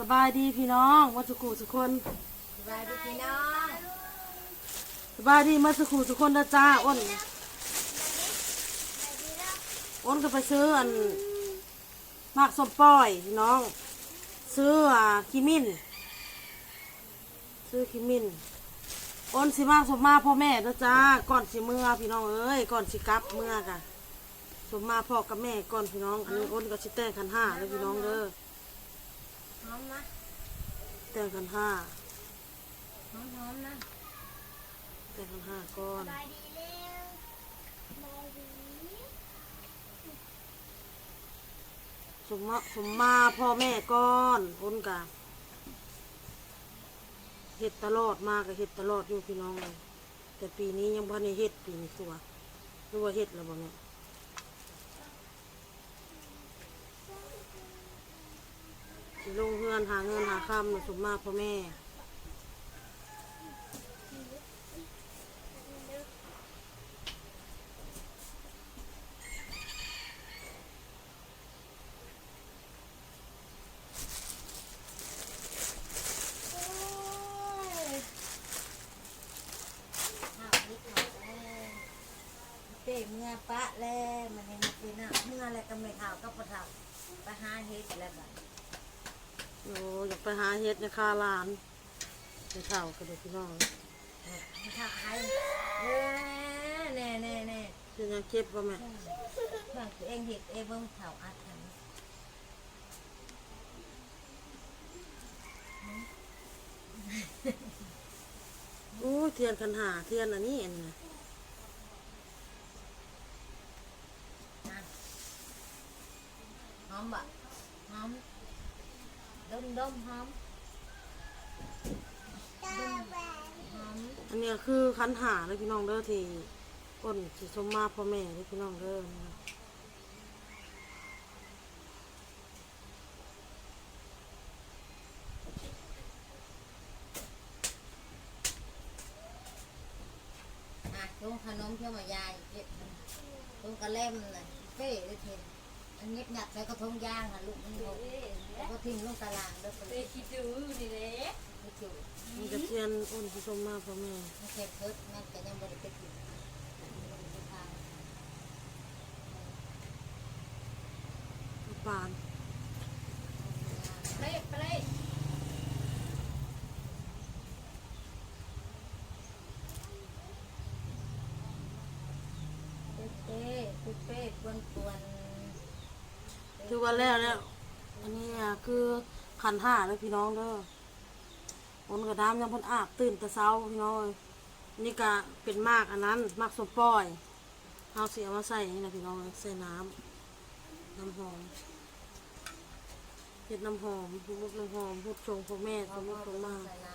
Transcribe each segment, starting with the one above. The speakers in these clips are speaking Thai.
สบายดีพี่น้องวัสุขูทุคนสบายดีพี่น้องสบายดีมาสุขูทุคนนะจ้าอ้นอ้นก็ไปซื้ออันมากสมป้อยพี่น้อง ซื้ออ่าคิมินซื้อคิมินอ้นสิมากสมมาพ่อแม่นะจ้าก่อนสิเมื่อพี่น้องเอ้ยก่อนสิกลับเมื่อกะสมมาพ่อกับแม่ก่อนพี่น้องอันนี้อ้นก็สิแต่งขันห้าเลยพี่น้องเด้อ อมนะแต่งขันห้าหอมหอมนะแต่งขันห้าก่อนสบายดีเร็วสบายดีสมมาสมมาพ่อแม่ก่อนอ้นกะเฮ็ดตลอดมากก็เฮ็ดตลอดอยู่พี่น้องเลยแต่ปีนี้ยังพันในเฮ็ดปีนี้ตัวหรือว่าเฮ็ดแล้วบ่เนี่ย สิลงเฮือนหาเงินหาคำน่ะสมมากพ่อแม่ข้าวนิดหน่อยแล้วเต้เมื่อปะแล้วมันยังมาเป็นอะเมื่ออะไรก็ไม่เท่าก็พอเท่าไปหาเฮ็ดแล้วบัด โอ้อยากไปหาเฮ็ดในคาลานในเท่ากันเลยพี่น้องไม่เท่าไอ้เออแน่แน่แน่คือยังเก็บบ่แม่เพื่อนตัวเองเฮ็ดเองเบิ่งเท่าอัดทันอู้เทียนคันหาเทียนอันนี้อันนี้นะ นะหอมบะหอม ดมดมหอมดมหอมอันนี้คือคันหาเลยพี่น้องเด้อที่ก้นสิสมมาพ่อแม่เลยพี่น้องเด้อนะอะลงขนมเที่ยวมายายเก็บลงกระเล่มน่ะเป้เลยเทน อันเงียบหนักใส่กระทงย่างน่ะลูกมันบอกแล้วก็ทิ้งลงตารางเด้อไปไปคิดดูนี่แหละไม่จุมีกระเทียนอ้นสิสมมาพ่อแม่ไม่เค็มเพิดแม่จะยังบริเวณอยู่ปานเละไปเลยเป๊ะเป๊ะเป๊ะกวนกวน คือวันแรกแล้ว อันนี้คือขันห้าเลยพี่น้องเด้ออ้นกับน้ำยังพิ่นอาบตื่นแต่เช้าพี่น้องเอ้ยนี่ก็เป็นมากอันนั้นมากสมปอยเอาเสียมาใส่นี่นะพี่น้องใส่น้ำน้ำหอมเห็ดน้ำหอมพุดน้ำหอมพุดชงพ่อแม่พ่อติชงมาใส่น้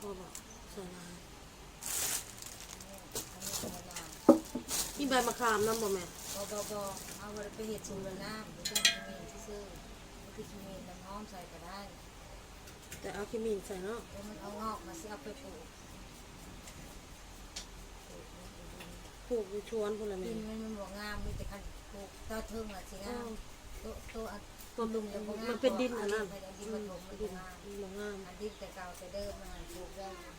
พ่อบอกใส่น้ำอันนี้ใส่น้ำำนี่ใบมะขามน้ำบ่แม่ บอบอบอเอาไปเห็ดสูตรน้ำหรือเป็นมีที่ซื้อคือมีน้ำหอมใส่ก็ได้แต่เอาขี้มินใส่เนาะแล้วมันเอางอกมาสิเอาไปปลูกปลูกอยู่ชวนพุ่นละแม่ดินมันมันบอกงามมีแต่คันปลูกต่อเทิงอะสิงามตัวตัวอันต้นลุลุงงยังบ่งามมันเป็นดินอันนั้นไปเอาดินอืมามถมมันดิจะนงามดินบ่งามอันดินแต่เก่าแต่เดิมมันปลูกได้งา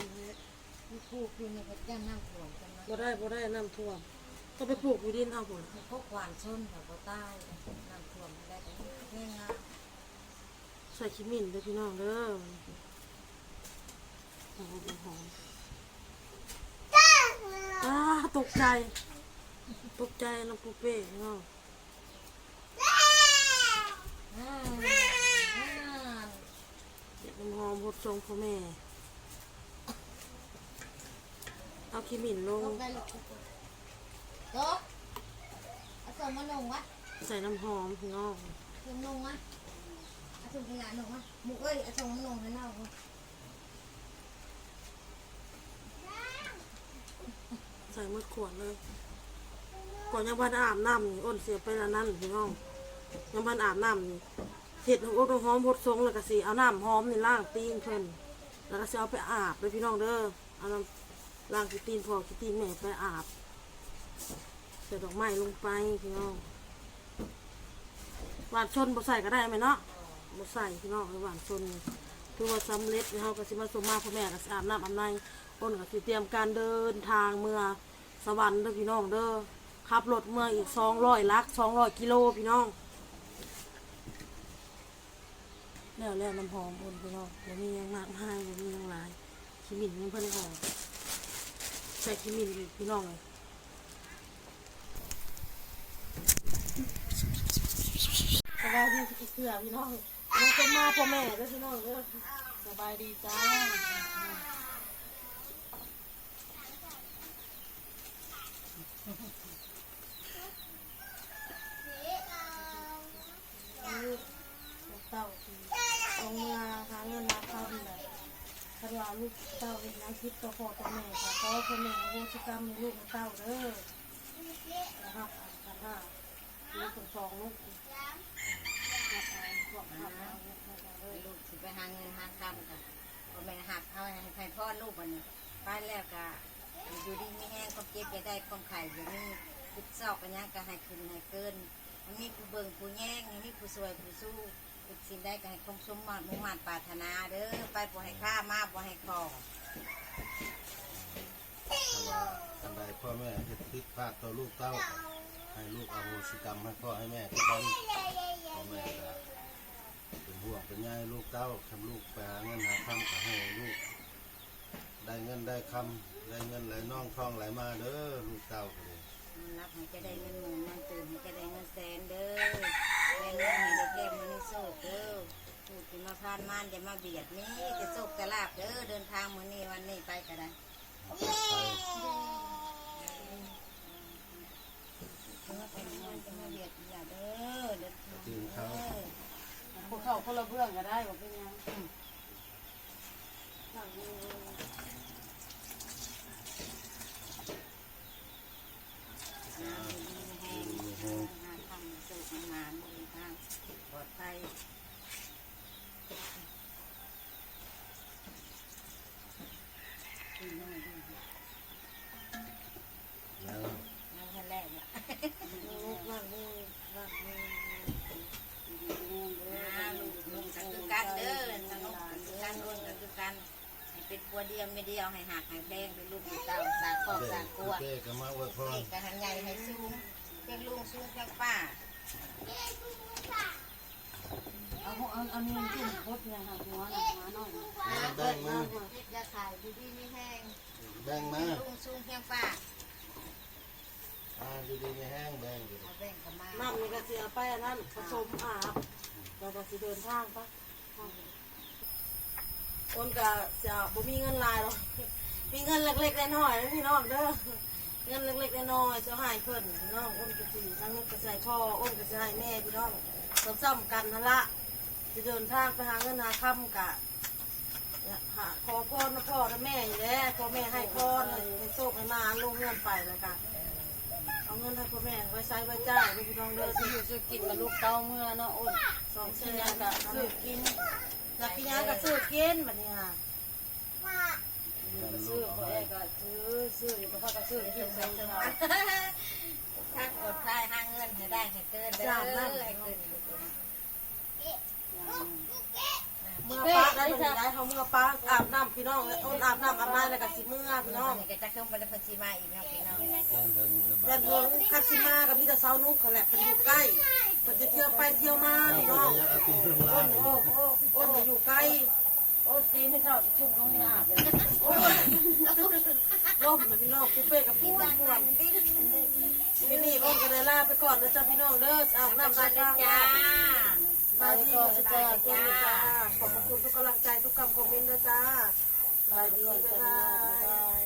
มแท้ มันปลูกอยู่ในกระจ้าน้ำท่วมกันนะบ่ได้บ่ได้น้ำท่วมต้องไปปลูกอยู่ดินเอาพุ่นพวกหวานชนกับใต้น้ำท่วมได้แต่ง่ายงามใส่ขี้มินเด้อพี่น้องเด้อหอมหอมอ้าตกใจ ตกใจน้องปูเป้พี่น้องอ่าอ่า เด็ดน้ำหอมพดทรงพ่อแม่ เอาขี้มินลลงงได้ลูกโตะเอาส่งมาลงวะใส่น้ำหอมพี่น้องส่งลงวะเอาส่งขยะลงวะหมูเอ้ยเอาส่งมาลงให้เราใส่หมดขวดเลยก่อนยังพันอาบน้ำนี่อ้นเสียไปแล้วนั่นพี่น้องยังพันอาบน้ำนี่เห็ดของอ้นหอมพดทรงแล้วก็สิเอาน้ำหอมนี่ล้างตีนเพิ่นแล้วก็สิเอาไปอาบเลยพี่น้องเด้อเอาน้ำ ล้างขี้ตีนพ่อขี้ตีนแม่ไปอาบใส่ดอกไม้ลงไปพี่น้องหวานชนบ่ใส่ก็ได้ไหมเนาะบ่ใส่พี่น้องหวานชนถือว่าสำเร็จเฮาก็สิมาสมมาพ่อแม่ก็อาบน้ำอาบในอ้นก็สิเตรียมการเดินทางเมื่อสวรรค์เด้อพี่น้องเด้อขับรถเมื่ออีก200ลัก200กิโลพี่น้องแล้วแล้วน้ำหอมอ้นพี่น้องบ่มียังมากมายบ่มียังหลายขี้หมิ่นยังเพิ่นก็ ใส่ขี้มินพี่น้องเลยสบายดีพี่เสือพี่น้องน้องเป็นมาพ่อแม่ด้วยพี่น้องเด้อสบายดีจ้าลูกเต้าเอาเงินหาเงินมาเข้าที่ไหนถ้า ว่าลูกเต้าเป็นนักคิดต่อพ่อต่อแม่ค่ะขอพ่อแม่โหสิกรรมในลูกของเต้าเด้อนะครับกันห้าลูกคนสองลูกลูกสิไปหาเงินหาคำกันพ่อแม่หักเอาให้ใครพ่อลูกวันนี้ไปแล้วก็อยู่ดีไม่แห้งความเจ็บจะได้ความไข่อยู่นี่คิดซอกกันยังก็ให้ขึ้นให้เกินมันมีผู้เบิ่งผู้แย่งมันมีผู้สวยผู้สู้ คิดสิ่งได้ก็ให้คงสมมาตรมุ่งมั่นปรารถนาเด้อไปบ่ให้ค่ามาบ่ให้คอทันใดพ่อแม่เฮ็ดผิดพลาดต่อลูกเต้า ให้ลูกอโหสิกรรมให้พ่อให้แม่ทุกคนพ่อแม่ก็เป็นห่วงเป็นใยลูกเต้าทำลูกไปหาเงินหาคำก็ให้ลูก ได้เงินได้คำได้เงินไหลน่องทองไหลมาเด้อลูกเต้าเลยนรับให้จะได้เงินหมื่นมันตื่นให้จะได้เงินแสนเด้อได้เงินให้ได้แก้มมันนี่โศกเด้อพูดที่ มาพานมานอย่ามาเบียดนี่จะโศกจะลาบเด้อเดินทางมื้อนี้วันนี้ไปก็ได้เมื่อเป็นเงินจะมาเบียดอย่าเด้อเด้อตื่นเขาพวกเขาคนละเบื้องก็ได้บอกเป็นยังน้ำดีแห้งมีแห้งหาทำสุขนานเดินทางปลอดภัย แล้ว น้ำแค่แรกเนี่ย ลูกนั่งนี่นั่งนี่ น้ำลูกลูกกันคือกันเด้อสนุกกันคือกันรุ่นกันคือกันให้เป็นปัวเดียวไม่เดียวให้หักให้ แพงเป็นลูกเป็นเต้าสากครอบเด็สากกลัวเจ๊ก็มาอวยพรเด็กก็หันใหญ่ให้สูงเพียงลุงสูงเพียงป้าเอาเอาเอานี่ขึ้นโคตรเนี่ยค่ะหัวหนักมาหน่อยแบ่งมาเฮ็ดยาขายดีดีไม่แห้งแบ่งมาลุงสูงเพียงป้าอ่าอยู่ดีไม่แห้งแบ่งอยู่เอาแบ่งกันมาน้ำนี่ก็เสียไปอันนั้นผสมอาบเราก็สิเดินทางปะคนก็จะบ่มีเงินหลายหรอก มีเงินเล็กๆน้อยๆพี่น้องเด้อเงินเล็กๆน้อยๆจะให้เพิ่นพี่น้องอ้นก็สิทั้งลูกก็ใส่พ่ออ้นก็สิให้แม่พี่น้องซ้ำๆกันนั่นละจะเดินทางไปหาเงินหาค่ำกะหาขอพรนะพ่อนะแม่อยู่แล้วพ่อแม่ให้พรให้โชคให้มาลงเงินไปแล้วกันเอาเงินให้พ่อแม่ไว้ใช้ไว้จ่ายไว้พี่น้องเด้อที่อยู่ซื้อกินกับลูกเต้าเมื่อเนาะอ้นสองชิ้นกับซื้อกินอยากกินยากับซื้อกินแบบนี้ค่ะ ซื้อพ่ออก็ซื้อซื้อพ่อก็ซื้อกินใส่ถุงถ้ากดท้ายห้างเงินให้ได้ให้เกินเด้อให้เกินเมื่อป้าได้เหมือนได้เขาเมื่อป้าอาบน้ำพี่น้องอ้นอาบน้ำอาบน้ำแล้วก็สิเมื่อพี่น้องก็จะเข้าไปในพันธีมาอีกนะพี่น้องแบ่งเงินระบายัดนเพิ่งคัดสิมากับพี่ตาเซานุกเขาแหละเพิ่นอยู่ใกล้เพิ่นจะเที่ยวไปเที่ยวมาพี่น้องยักษ์เอาตีนเครื่องอ้ล่างนโอ้โอ้อ้นจะอยู่ใกล้ โอ้ตีไม่เท่าจุ่มลงในอาบเลยโอ้ยล่มนะพี่น้องกูเป้กับปูนปวดพี่นี่อ้นก็ได้ลาไปก่อนนะจ๊ะพี่น้องเด้ออาบน้ำได้จ้าจ้าบายดีจ้าจ้าขอบคุณทุกกำลังใจทุกคำคอมเมนต์นะจ้าบายดีบ๊ายบาย